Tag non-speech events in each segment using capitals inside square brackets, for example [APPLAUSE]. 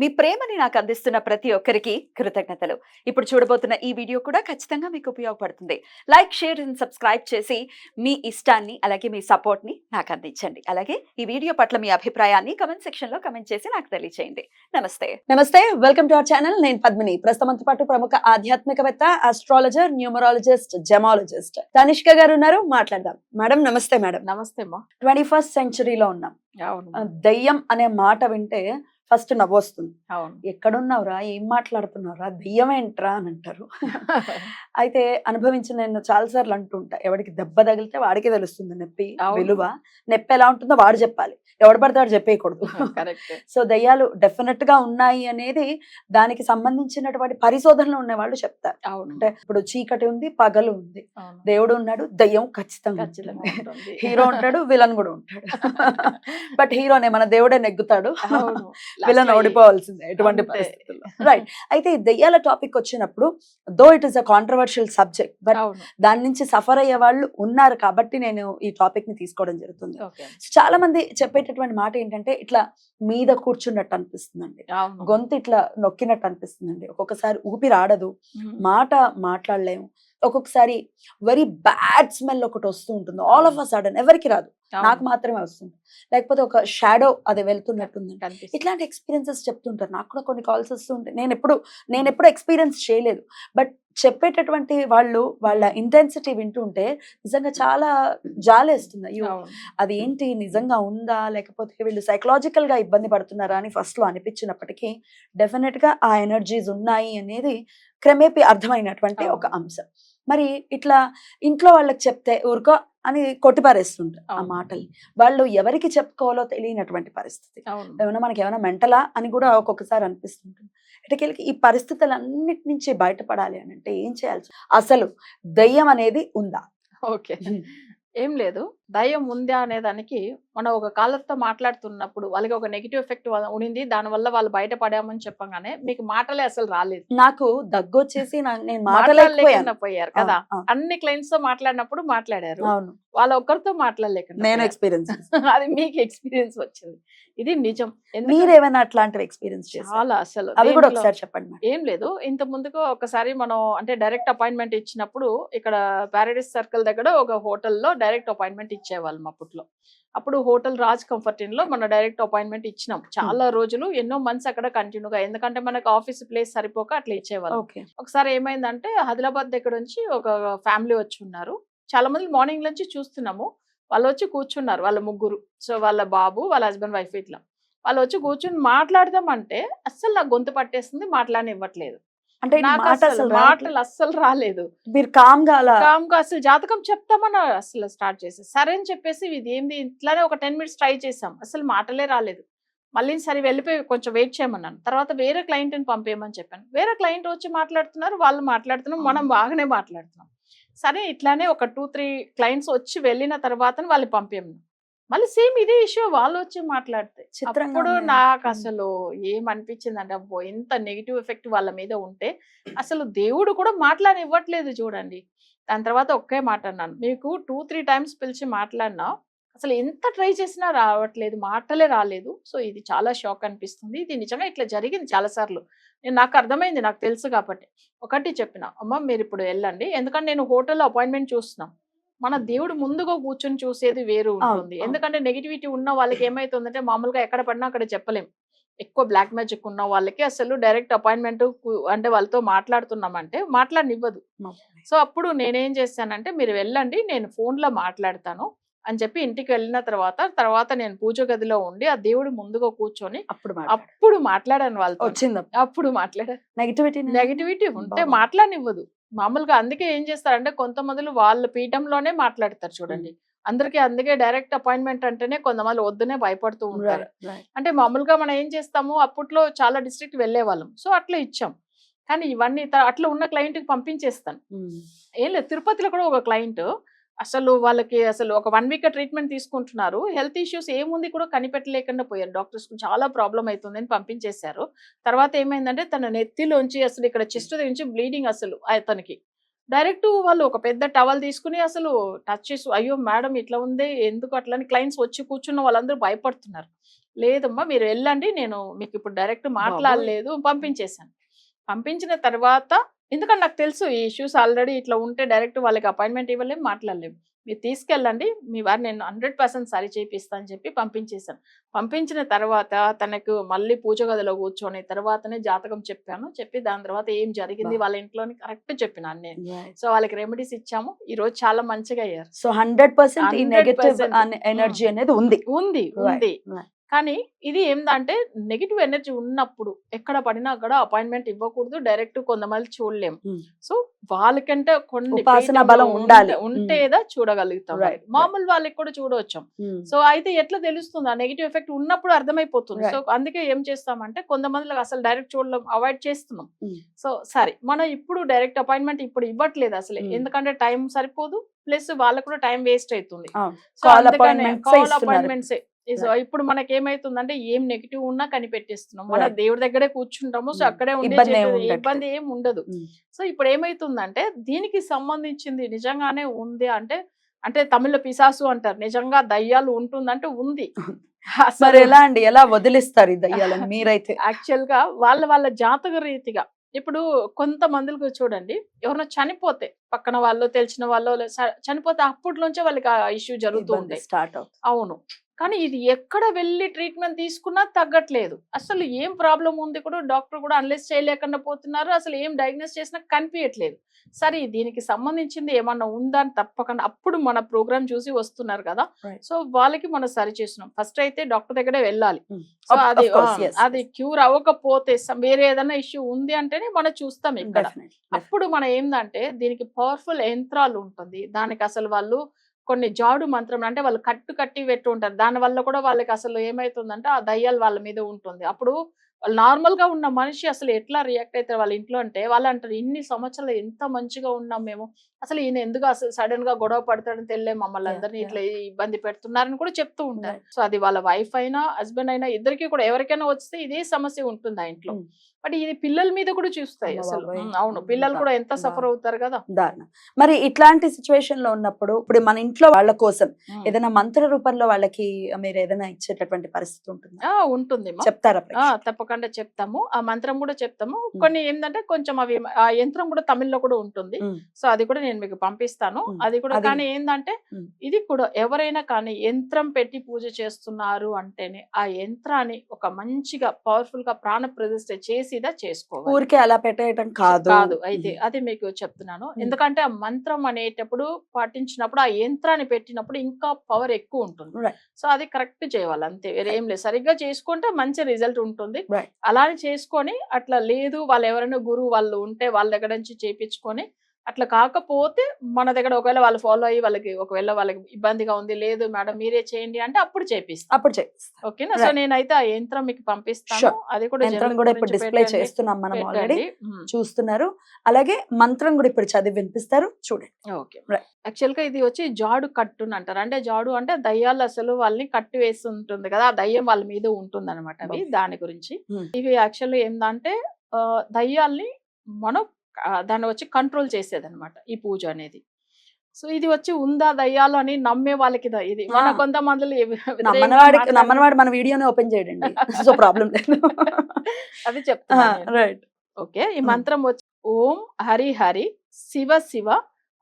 మీ ప్రేమని నాకు అందిస్తున్న ప్రతి ఒక్కరికి కృతజ్ఞతలు. ఇప్పుడు చూడబోతున్న ఈ వీడియో కూడా ఖచ్చితంగా మీకు ఉపయోగపడుతుంది. లైక్ షేర్ అండ్ సబ్స్క్రైబ్ చేసి మీ ఇష్టాన్ని అలాగే మీ సపోర్ట్ని నాకు అందించండి. అలాగే ఈ వీడియో పట్ల మీ అభిప్రాయాన్ని కమెంట్ సెక్షన్లో కమెంట్ చేసి నాకు తెలియజేయండి నమస్తే. నమస్తే. Welcome to our channel. నేను పద్మిని. ప్రస్తుతంతో పాటు ప్రముఖ ఆధ్యాత్మికవేత్త ఆస్ట్రాలజర్ న్యూమరాలజిస్ట్ జెమాలజిస్ట్ తనిష్క గారు ఉన్నారు. మాట్లాడదాం. మేడం నమస్తే మేడం. నమస్తే అమ్మా. ట్వంటీ ఫస్ట్ సెంచరీలో ఉన్నాం. దెయ్యం అనే మాట వింటే ఫస్ట్ నవ్వొస్తుంది. అవును. ఎక్కడున్నావురా? ఏం మాట్లాడుతున్నావురా? దెయ్యం ఏంట్రా? అని అంటారు. [LAUGHS] అయితే అనుభవించిన నేను చాలాసార్లు అంటుంటా ఎవడికి దెబ్బ తగిలితే వాడికి తెలుస్తుంది నొప్పి. విలువ. నొప్పి ఎలా ఉంటుందో వాడు చెప్పాలి. ఎవడు పడితే వాడు చెప్పేయకూడదు. [LAUGHS] సో దయ్యాలు డెఫినెట్గా ఉన్నాయి అనేది దానికి సంబంధించినటువంటి పరిశోధనలు ఉన్న వాళ్ళు చెప్తారు అంటే ఇప్పుడు చీకటి ఉంది పగలు ఉంది. దేవుడు ఉన్నాడు దయ్యం ఖచ్చితంగా. హీరో ఉంటాడు విలన్ కూడా ఉంటాడు. [LAUGHS] బట్ హీరోనే మన దేవుడే నెగ్గుతాడు. లో ఓడిపోవాల్సిందే ఎటువంటి. పరిస్థితుల్లో. రైట్ అయితే ఈ దెయ్యాల టాపిక్ వచ్చినప్పుడు though it is a controversial subject but దాని నుంచి సఫర్ అయ్యే వాళ్ళు ఉన్నారు కాబట్టి నేను ఈ టాపిక్ని తీసుకోవడం జరుగుతుంది. So, చాలా మంది చెప్పేటటువంటి మాట ఏంటంటే ఇట్లా మీద కూర్చున్నట్టు అనిపిస్తుందండి. గొంతు ఇట్లా నొక్కినట్టు అనిపిస్తుందండి. ఒక్కొక్కసారి ఊపిరి ఆడదు. మాట మాట్లాడలేము. ఒక్కొక్కసారి వెరీ బ్యాడ్ స్మెల్ ఒకటి వస్తూ ఉంటుంది. ఆల్ ఆఫ్ అ సడన్ ఎవరికి రాదు. నాకు మాత్రమే వస్తుంది. లేకపోతే ఒక షాడో అది వెళ్తున్నట్టుంది. ఇట్లాంటి ఎక్స్పీరియన్సెస్ చెప్తుంటారు. నాకు కూడా కొన్ని కాల్స్ వస్తూ ఉంటాయి. నేను ఎప్పుడు నేను ఎప్పుడు ఎక్స్పీరియన్స్ చేయలేదు. బట్ చెప్పేటటువంటి వాళ్ళు వాళ్ళ ఇంటెన్సిటీ వింటుంటే నిజంగా చాలా జాలేస్తుంది. అయ్యో అది ఏంటి? నిజంగా ఉందా? లేకపోతే వీళ్ళు సైకలాజికల్గా ఇబ్బంది పడుతున్నారా అని ఫస్ట్లో అనిపించినప్పటికీ డెఫినెట్గా ఆ ఎనర్జీస్ ఉన్నాయి అనేది క్రమేపీ అర్థమైనటువంటి ఒక. అంశం. మరి ఇట్లా ఇంట్లో వాళ్ళకి చెప్తే ఊరుకో అని కొట్టిపారేస్తుంటారు ఆ. మాటల్ని. వాళ్ళు ఎవరికి చెప్పుకోవాలో తెలియనటువంటి పరిస్థితి. ఏమైనా మనకి ఏమైనా మెంటలా అని కూడా ఒక్కొక్కసారి అనిపిస్తుంటుంది. ఇటుకెళ్ళకి ఈ పరిస్థితులన్నిటి నుంచి బయటపడాలి అని అంటే ఏం చేయాల్సి అసలు దయ్యం అనేది ఉందా? ఓకే. ఏం లేదు. దయ్యం ఉందా అనే దానికి మనం ఒక కాలర్తో మాట్లాడుతున్నప్పుడు వాళ్ళకి ఒక నెగిటివ్ ఎఫెక్ట్ ఉండింది దానివల్ల వాళ్ళు బయటపడామని చెప్పగానే మీకు మాటలే అసలు రాలేదు. నాకు దగ్గు వచ్చేసి నేను పోయారు కదా. అన్ని క్లయింట్స్తో మాట్లాడినప్పుడు మాట్లాడారు. అవును. వాళ్ళ ఒక్కరితో మాట్లాడలేకుండా నేను. ఎక్స్పీరియన్స్ [LAUGHS] అది మీకు ఎక్స్పీరియన్స్ వచ్చింది. ఇది నిజం. మీరేమైనా అట్లాంటివి ఎక్స్పీరియన్స్ చాలా అసలు. అవి కూడా ఒకసారి చెప్పండి. ఏం లేదు. ఇంత ముందుకు ఒకసారి మనం అంటే డైరెక్ట్ అపాయింట్మెంట్ ఇచ్చినప్పుడు ఇక్కడ ప్యారడైస్ సర్కిల్ దగ్గర ఒక హోటల్లో డైరెక్ట్ అపాయింట్మెంట్ ఇచ్చేవాళ్ళం అప్పట్లో. అప్పుడు హోటల్ రాజ్ కంఫర్ట్ ఇన్లో మన డైరెక్ట్ అపాయింట్మెంట్ ఇచ్చినాం. చాలా రోజులు ఎన్నో మంత్స్ అక్కడ కంటిన్యూగా ఎందుకంటే మనకు ఆఫీస్ ప్లేస్ సరిపోక అట్లా ఇచ్చేవాళ్ళం. ఓకే. ఒకసారి ఏమైందంటే ఆదిలాబాద్ దగ్గర నుంచి ఒక ఫ్యామిలీ వచ్చి ఉన్నారు చాలా మంది మార్నింగ్ నుంచి చూస్తున్నాము. వాళ్ళు వచ్చి కూర్చున్నారు వాళ్ళ ముగ్గురు. సో వాళ్ళ బాబు వాళ్ళ హస్బెండ్ వైఫ్ ఇట్లా. వాళ్ళు వచ్చి కూర్చుని మాట్లాడదామంటే అస్సలు నాకు గొంతు పట్టేస్తుంది మాట్లాడనివ్వట్లేదు. అంటే. మాటలు అస్సలు రాలేదు. మీరు కామ్గా అలా కామ్గా అసలు జాతకం చెప్తామని అసలు స్టార్ట్ చేసి సరే అని చెప్పేసి ఇది ఏంది ఇట్లానే ఒక టెన్ మినిట్స్ ట్రై చేసాం అసలు మాటలే రాలేదు. మళ్ళీ సరే వెళ్ళిపోయి కొంచెం వెయిట్ చేయమన్నాను. తర్వాత వేరే క్లయింట్ని పంపేయమని చెప్పాను. వేరే క్లయింట్ వచ్చి మాట్లాడుతున్నారు వాళ్ళు మాట్లాడుతున్నాం మనం బాగానే మాట్లాడుతున్నాం. సరే ఇట్లానే ఒక టూ త్రీ క్లయింట్స్ వచ్చి వెళ్ళిన తర్వాత వాళ్ళు పంపేయము మళ్ళీ సేమ్ ఇదే ఇష్యూ వాళ్ళు వచ్చి మాట్లాడితే ఉంది. నాకు. అసలు ఏమనిపించింది అంటే అబ్బో! ఎంత నెగిటివ్ ఎఫెక్ట్ వాళ్ళ మీద ఉంటే అసలు దేవుడు కూడా మాట్లాడివ్వట్లేదు చూడండి. దాని తర్వాత ఒకే మాట అన్నాను. మీకు టూ త్రీ టైమ్స్ పిలిచి మాట్లాడినా అసలు ఎంత ట్రై చేసినా రావట్లేదు మాటలే రాలేదు. సో ఇది చాలా షాక్ అనిపిస్తుంది. ఇది నిజంగా ఇట్లా జరిగింది చాలాసార్లు నేను నాకు అర్థమైంది నాకు తెలుసు కాబట్టి. ఒకటి చెప్పిన అమ్మ మీరు ఇప్పుడు వెళ్ళండి. ఎందుకంటే నేను హోటల్లో అపాయింట్మెంట్ చూస్తున్నాం. మన దేవుడు ముందుగా కూర్చొని చూసేది వేరు ఉంటుంది. ఎందుకంటే నెగిటివిటీ ఉన్న వాళ్ళకి ఏమైతుందంటే మామూలుగా ఎక్కడ పడినా అక్కడ చెప్పలేం. ఎక్కువ బ్లాక్ మ్యాజిక్ ఉన్న వాళ్ళకి అసలు డైరెక్ట్ అపాయింట్మెంట్ అంటే వాళ్ళతో మాట్లాడుతున్నామంటే మాట్లాడనివ్వదు. సో అప్పుడు నేనేం చేశానంటే మీరు వెళ్ళండి నేను ఫోన్లో మాట్లాడతాను. అని చెప్పి ఇంటికి వెళ్ళిన తర్వాత తర్వాత నేను పూజ గదిలో ఉండి ఆ దేవుడు ముందుగా కూర్చొని అప్పుడు అప్పుడు మాట్లాడాను వాళ్ళతో. వచ్చింది? అప్పుడు మాట్లాడాను నెగిటివిటీ నెగిటివిటీ ఉంటే. మాట్లాడనివ్వదు. మామూలుగా అందుకే ఏం చేస్తారంటే కొంతమంది వాళ్ళ పీఠంలోనే మాట్లాడతారు చూడండి. అందరికీ అందుకే డైరెక్ట్ అపాయింట్మెంట్ అంటేనే కొంతమంది వద్దునే భయపడుతూ ఉంటారు. అంటే మామూలుగా మనం ఏం చేస్తాము అప్పట్లో చాలా డిస్ట్రిక్ట్ వెళ్ళే వాళ్ళం సో అట్లా ఇచ్చాం. కానీ ఇవన్నీ అట్లా ఉన్న క్లయింట్కి పంపించేస్తాను. ఏం లేదు తిరుపతిలో కూడా ఒక క్లయింట్ అసలు వాళ్ళకి అసలు ఒక వన్ వీక్ ట్రీట్మెంట్ తీసుకుంటున్నారు. హెల్త్ ఇష్యూస్ ఏముంది కూడా కనిపెట్టలేకుండా పోయారు. డాక్టర్స్ చాలా ప్రాబ్లం అవుతుందని పంపించేశారు. తర్వాత ఏమైందంటే తన నెత్తిలోంచి అసలు ఇక్కడ చెస్ట్ నుంచి బ్లీడింగ్ అసలు అతనికి. డైరెక్ట్ వాళ్ళు ఒక పెద్ద టవల్ తీసుకుని అసలు టచ్ చేసి అయ్యో మేడం ఇట్లా ఉంది ఎందుకు అట్లా? అని క్లయింట్స్ వచ్చి కూర్చున్న వాళ్ళందరూ భయపడుతున్నారు. లేదమ్మా మీరు వెళ్ళండి నేను మీకు ఇప్పుడు డైరెక్ట్ మాట్లాడలేదు పంపించేశాను. పంపించిన తర్వాత ఎందుకంటే నాకు తెలుసు ఈ ఇష్యూస్ ఆల్రెడీ ఇట్లా ఉంటే డైరెక్ట్ వాళ్ళకి అపాయింట్మెంట్ ఇవ్వలేము మాట్లాడలేము మీరు తీసుకెళ్ళండి మీ వారిని నేను హండ్రెడ్ పర్సెంట్ సరి చేపిస్తా అని చెప్పి పంపించేశాను. పంపించిన తర్వాత తనకు మళ్ళీ పూజ గదిలో కూర్చొని తర్వాతనే జాతకం చెప్పాను. చెప్పి దాని తర్వాత ఏం జరిగింది. వాళ్ళ ఇంట్లోని కరెక్ట్ చెప్పినాను నేను. సో వాళ్ళకి రెమెడీస్ ఇచ్చాము. ఈ రోజు చాలా మంచిగా అయ్యారు. సో హండ్రెడ్ పర్సెంట్ ఈ 100% నెగటివ్ ఎనర్జీ అనేది ఉంది. ఉంది ఉంది. కానీ ఇది ఏందంటే నెగిటివ్ ఎనర్జీ ఉన్నప్పుడు ఎక్కడ పడినా అక్కడ అపాయింట్మెంట్ ఇవ్వకూడదు డైరెక్ట్ కొంతమంది Hmm. సో వాళ్ళకంటే కొన్ని బలం ఉండాలి. ఉంటే- ఉంటేదా చూడగలుగుతాం. మామూలు వాళ్ళకి కూడా చూడవచ్చు. సో అయితే ఎట్లా తెలుస్తుంది ఆ నెగిటివ్ ఎఫెక్ట్ ఉన్నప్పుడు అర్థమైపోతుంది. సో అందుకే ఏం చేస్తామంటే కొంతమందికి అసలు డైరెక్ట్ చూడడం అవాయిడ్ చేస్తున్నాం. సో సరే మనం ఇప్పుడు డైరెక్ట్ అపాయింట్మెంట్ ఇప్పుడు ఇవ్వట్లేదు అసలు. ఎందుకంటే టైం సరిపోదు ప్లస్ వాళ్ళకు కూడా టైం వేస్ట్ అవుతుంది. సో అందుకనే కాల్. అపాయింట్మెంట్స్ సో ఇప్పుడు మనకి ఏమైతుందంటే ఏం నెగిటివ్ ఉన్నా కనిపెట్టేస్తున్నాం. మన. దేవుడి దగ్గరే కూర్చుంటాము సో Mm. అక్కడే ఉండే ఇబ్బంది ఏం ఉండదు. Mm. సో ఇప్పుడు ఏమైతుందంటే దీనికి సంబంధించింది నిజంగానే ఉంది అంటే అంటే తమిళ పిశాసు అంటారు. నిజంగా దయ్యాలు ఉంటుందంటే ఉంది. [LAUGHS] మరి అసలు ఎలా అండి? ఎలా వదిలిస్తారు ఈ దయ్యాలను? [LAUGHS] మీరైతే? యాక్చువల్గా వాళ్ళ వాళ్ళ జాతక రీతిగా ఇప్పుడు కొంతమందికి చూడండి ఎవరైనా చనిపోతే పక్కన వాళ్ళు తెలిసిన వాళ్ళు చనిపోతే అప్పటి నుంచే వాళ్ళకి ఆ ఇష్యూ జరుగుతూ ఉంది స్టార్ట్ అవుతుంది. అవును. కానీ ఇది ఎక్కడ వెళ్ళి ట్రీట్మెంట్ తీసుకున్నా తగ్గట్లేదు. అసలు ఏం ప్రాబ్లం ఉంది కూడా డాక్టర్ కూడా అనలైజ్ చేయలేకుండా పోతున్నారు. అసలు ఏం డయాగ్నోస్ చేసినా కనిపించట్లేదు సరే దీనికి సంబంధించింది ఏమన్నా ఉందా అని తప్పకుండా అప్పుడు మన ప్రోగ్రామ్ చూసి వస్తున్నారు కదా. సో వాళ్ళకి మనం సరి చేస్తున్నాం. ఫస్ట్ అయితే డాక్టర్ దగ్గరే వెళ్ళాలి. Mm. సో అది అది క్యూర్ అవ్వకపోతే వేరే ఏదైనా ఇష్యూ ఉంది అంటేనే మనం చూస్తాం ఇక్కడ. అప్పుడు మనం ఏంటంటే దీనికి పవర్ఫుల్ యంత్రాలు ఉంటుంది. దానికి అసలు వాళ్ళు కొన్ని జాడు మంత్రం అంటే వాళ్ళు కట్టు కట్టి పెట్టి ఉంటారు దాని వల్ల కూడా వాళ్ళకి అసలు ఏమైతుందంటే ఆ దయ్యాలు వాళ్ళ మీద ఉంటుంది. అప్పుడు వాళ్ళు నార్మల్గా ఉన్న మనిషి అసలు ఎట్లా రియాక్ట్ అవుతారు వాళ్ళ ఇంట్లో అంటే వాళ్ళు అంటారు ఇన్ని సంవత్సరాలు ఎంత మంచిగా ఉన్నాం మేము అసలు ఈయన ఎందుకు అసలు సడన్గా గొడవ పడతాడని తెలియ మమ్మల్ని అందరినీ. ఇట్లా ఇబ్బంది పెడుతున్నారని కూడా చెప్తూ ఉంటారు సో అది వాళ్ళ వైఫ్ అయినా హస్బెండ్ అయినా ఇద్దరికి కూడా ఎవరికైనా వస్తే ఇదే సమస్య ఉంటుంది ఆ ఇంట్లో. బట్ ఇది పిల్లల మీద కూడా చూస్తాయి అసలు అవును పిల్లలు కూడా ఎంత. సఫర్ అవుతారు కదా మరి ఇట్లాంటి సిచ్యువేషన్లో ఉన్నప్పుడు ఇప్పుడు మన ఇంట్లో వాళ్ళ కోసం. ఏదైనా మంత్ర రూపంలో వాళ్ళకి మీరు ఏదైనా ఇచ్చేటటువంటి పరిస్థితి ఉంటుందా ఆ, ఉంటుంది. చెప్తారా ప్రేక్షకులకు? తప్పకుండా చెప్తాము. ఆ మంత్రం కూడా చెప్తాము. కొన్ని ఏంటంటే కొంచెం అవి ఆ యంత్రం కూడా తమిళ్ళో కూడా ఉంటుంది. సో అది కూడా నేను మీకు పంపిస్తాను. అది కూడా కానీ ఏంటంటే. ఇది కూడా ఎవరైనా కానీ యంత్రం పెట్టి పూజ చేస్తున్నారు అంటేనే ఆ యంత్రాన్ని ఒక మంచిగా పవర్ఫుల్గా ప్రాణ ప్రతిష్ఠ చేసిదా చేసుకోవాలి. ఊరికే అలా పెట్టేయటం కాదు. కాదు. అయితే. అది మీకు చెప్తున్నాను. ఎందుకంటే ఆ మంత్రం అనేటప్పుడు పాటించినప్పుడు ఆ యంత్రాన్ని పెట్టినప్పుడు ఇంకా పవర్ ఎక్కువ ఉంటుంది. సో అది కరెక్ట్ చేయాలి. అంతే. వేరే ఏం లేదు. సరిగ్గా చేసుకుంటే మంచి రిజల్ట్ ఉంటుంది. అలానే చేసుకొని అట్లా లేదు వాళ్ళు ఎవరైనా గురువు వాళ్ళు ఉంటే వాళ్ళ దగ్గర నుంచి చేపించుకొని అట్లా కాకపోతే మన దగ్గర ఒకవేళ వాళ్ళు ఫాలో అయ్యి వాళ్ళకి ఒకవేళ వాళ్ళకి ఇబ్బందిగా ఉంది లేదు మేడం మీరే చేయండి అంటే అప్పుడు చేపిస్తాం అప్పుడు చేపిస్తాం ఓకేనా సో. నేనైతే ఆ యంత్రం మీకు పంపిస్తాను. అది కూడా యంత్రం కూడా ఇప్పుడు డిస్ప్లే. చేస్తున్నాం మనం ఆల్రెడీ. చూస్తున్నారు అలాగే మంత్రం కూడా ఇప్పుడు చదివి వినిపిస్తారు చూడండి ఓకే. యాక్చువల్గా ఇది వచ్చి జాడు కట్టుని అంటారు అంటే జాడు అంటే దయ్యాలు అసలు వాళ్ళని కట్టి వేసి ఉంటుంది కదా ఆ దయ్యం వాళ్ళ మీద ఉంటుంది అనమాట. దాని గురించి. ఇవి యాక్చువల్లీ ఏంటంటే ఆ, దయ్యాల్ని మనం దాన్ని వచ్చి కంట్రోల్ చేసేది అనమాట ఈ పూజ అనేది సో ఇది వచ్చి ఉందా దయ్యాలు అని నమ్మే వాళ్ళకి ఇది మన. కొంతమంది [LAUGHS] నమ్మనవాడు మన వీడియోని ఓపెన్ చేయడండి [LAUGHS] సో ప్రాబ్లం లేదు అది చెప్తాను. రైట్ ఓకే ఈ. మంత్రం వచ్చి ఓం హరి హరి శివ శివ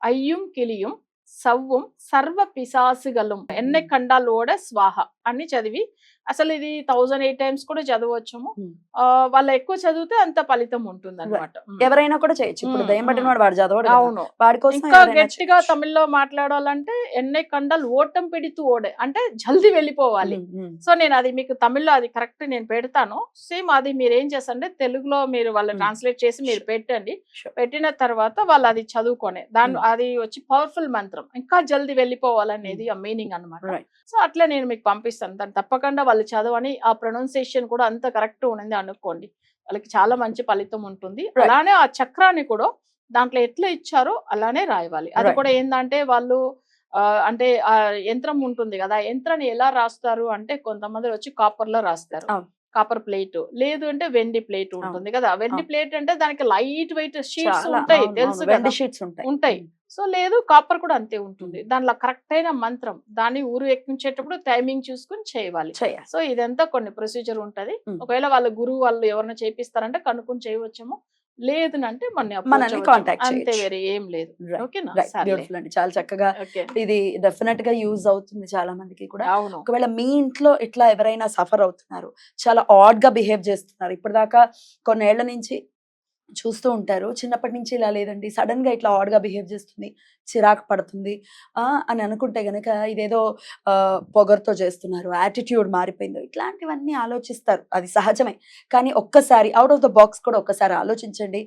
అయ్యం కిలియం సవ్వం సర్వ పిశాసుగలం ఎన్నె ఖండాలోడ స్వాహ అని చదివి అసలు ఇది థౌజండ్ ఎయిట్ టైమ్స్ కూడా చదవచ్చుము. ఆ, వాళ్ళ ఎక్కువ చదివితే అంత ఫలితం ఉంటుంది అనమాట ఎవరైనా కూడా చేయొచ్చు ఇప్పుడు ఉమ్, దయ్యం పట్టిన ఉమ్. వాడు వాడు చదవడు కదా. అవును వాడి కోసం ఇంకా గట్టిగా. తమిళ్ళో మాట్లాడాలంటే ఎన్నె కండాలు ఓటం పెడుతూ ఓడే అంటే జల్దీ వెళ్ళిపోవాలి. సో నేను అది మీకు తమిళ్ళో అది కరెక్ట్ నేను పెడతాను సేమ్ అది మీరు ఏం చేస్తారంటే తెలుగులో మీరు వాళ్ళు. ట్రాన్స్లేట్ చేసి మీరు పెట్టండి. పెట్టిన తర్వాత వాళ్ళు అది చదువుకొని దాని. అది వచ్చి పవర్ఫుల్ మంత్రం ఇంకా జల్దీ వెళ్ళిపోవాలనేది ఆ మీనింగ్ అన్నమాట Right. సో అట్లా నేను మీకు పంపిస్తాను దాన్ని తప్పకుండా వాళ్ళు చదవని ఆ ప్రొనౌన్సియేషన్ కూడా అంత కరెక్ట్ ఉన్నది అనుకోండి వాళ్ళకి చాలా మంచి ఫలితం ఉంటుంది. అలానే ఆ చక్రాన్ని కూడా దాంట్లో ఎట్లా ఇచ్చారో అలానే రాయవాలి అది. కూడా ఏంటంటే వాళ్ళు అంటే ఆ యంత్రం ఉంటుంది కదా ఆ యంత్రాన్ని ఎలా రాస్తారు అంటే కొంతమంది వచ్చి కాపర్లో రాస్తారు. కాపర్ ప్లేట్ లేదు అంటే వెండి ప్లేట్ ఉంటుంది కదా. వెండి. ప్లేట్ అంటే దానికి లైట్ వెయిట్ షీట్స్ ఉంటాయి తెలుసు షీట్స్ ఉంటాయి. ఉంటాయి. సో లేదు కాపర్ కూడా అంతే ఉంటుంది. దానిలో కరెక్ట్ అయిన మంత్రం దాన్ని ఊరు ఎక్కించేటప్పుడు టైమింగ్ చూసుకుని చేయాలి. సో ఇదంతా కొన్ని ప్రొసీజర్ ఉంటది. ఒకవేళ వాళ్ళ గురువు వాళ్ళు ఎవరైనా చేపిస్తారంటే కనుక్కొని చేయవచ్చేమో. లేదు అంటే మన మనల్ని contact అంతే. వేరే ఏం లేదు. ఓకేనా? బ్యూటిఫుల్ అండి. చాలా చక్కగా ఇది డెఫినెట్గా యూజ్ అవుతుంది చాలా మందికి కూడా. అవును. ఒకవేళ మీ ఇంట్లో ఇట్లా ఎవరైనా సఫర్ అవుతున్నారు చాలా ఆడ్గా బిహేవ్ చేస్తున్నారు ఇప్పటిదాకా కొన్నేళ్ళ నుంచి చూస్తూ ఉంటారు. చిన్నప్పటి నుంచి ఇలా లేదండి. సడన్గా ఇట్లా ఆడ్గా బిహేవ్ చేస్తుంది. చిరాకు పడుతుంది. అని అనుకుంటే గనక ఇదేదో పొగర్తో చేస్తున్నారు. యాటిట్యూడ్ మారిపోయిందో. ఇట్లాంటివన్నీ ఆలోచిస్తారు. అది సహజమే. కానీ ఒక్కసారి అవుట్ ఆఫ్ ద బాక్స్ కూడా ఒక్కసారి ఆలోచించండి.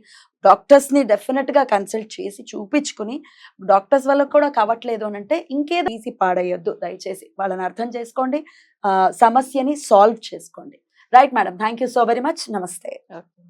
డాక్టర్స్ని డెఫినెట్గా కన్సల్ట్ చేసి చూపించుకుని డాక్టర్స్ వల్ల కూడా కావట్లేదు అని అంటే ఇంకేదో తీసి పాడేయొద్దు దయచేసి వాళ్ళని అర్థం చేసుకోండి. సమస్యని సాల్వ్ చేసుకోండి. Right madam. Thank you so very much. నమస్తే.